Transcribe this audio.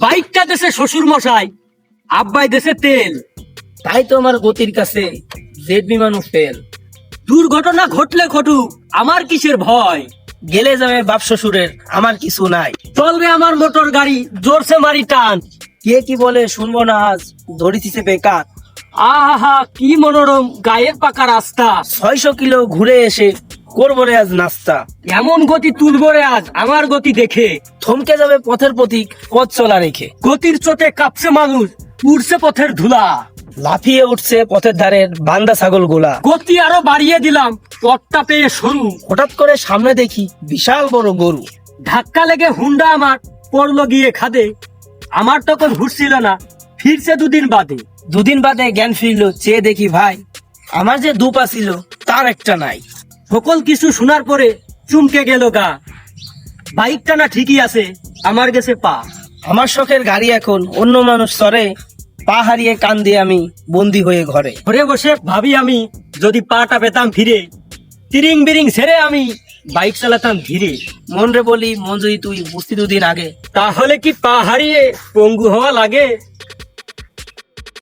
বাইকটা দেশে শ্বশুর মশাই আব্বাই দেশে তেল। তাই তো আমার গতির কাছে জেড বিমানও ফেল দুর্ঘটনা ঘটলে ঘটুক, আমার কিসের ভয়? গেলে যাবে বাপ শ্বশুরের, আমার কিছু নাই। চলবে আমার মোটর গাড়ি, জোরসে মারি টান। কে কি বলে শুনব না আজ, ধরিতেছে বেকার। আহা, কি মনোরম, গায়ের পাকা রাস্তা। ছয়শো কিলো ঘুরে এসে করব রে আজ নাস্তা। এমন গতি তুলবো রে আজ আমার গতি দেখে। থমকে যাবে পথের প্রতীক পথ চলা রেখে। গতির চোটে কাঁপছে মানুষ উড়ছে পথের ধুলা। লাফিয়ে উঠছে পথের ধারের বান্দা ছাগল গোলা। গতি আরও বাড়িয়ে দিলাম পথটা পেয়ে সরু। হঠাৎ করে সামনে দেখি বিশাল বড় গরু। ধাক্কা লেগে হুন্ডা আমার পড়ল গিয়ে খাদে। আমার তখন ঘুরছিল না ফিরছে দুদিন বাদে। দুদিন বাদে জ্ঞান ফিরলো চেয়ে দেখি ভাই আমার যে দুপা ছিল তার একটা নাই। সকল কিছু শোনার পরে চুমকে গেল গা। বাইকটা না ঠিকই আছে আমার গেছে পা। আমার শখের গাড়ি এখন অন্য মানুষ সরে পা হারিয়ে কান দিয়ে আমি বন্দি হয়ে ঘরে। ঘরে বসে ভাবি আমি যদি পাটা পেতাম ফিরে তিরিং বিরিং ছেড়ে আমি বাইক চালাতাম ধীরে। মন রে বলি মন যদি তুই বুঝতি দুদিন আগে। তাহলে কি পা হারিয়ে পঙ্গু হওয়া লাগে?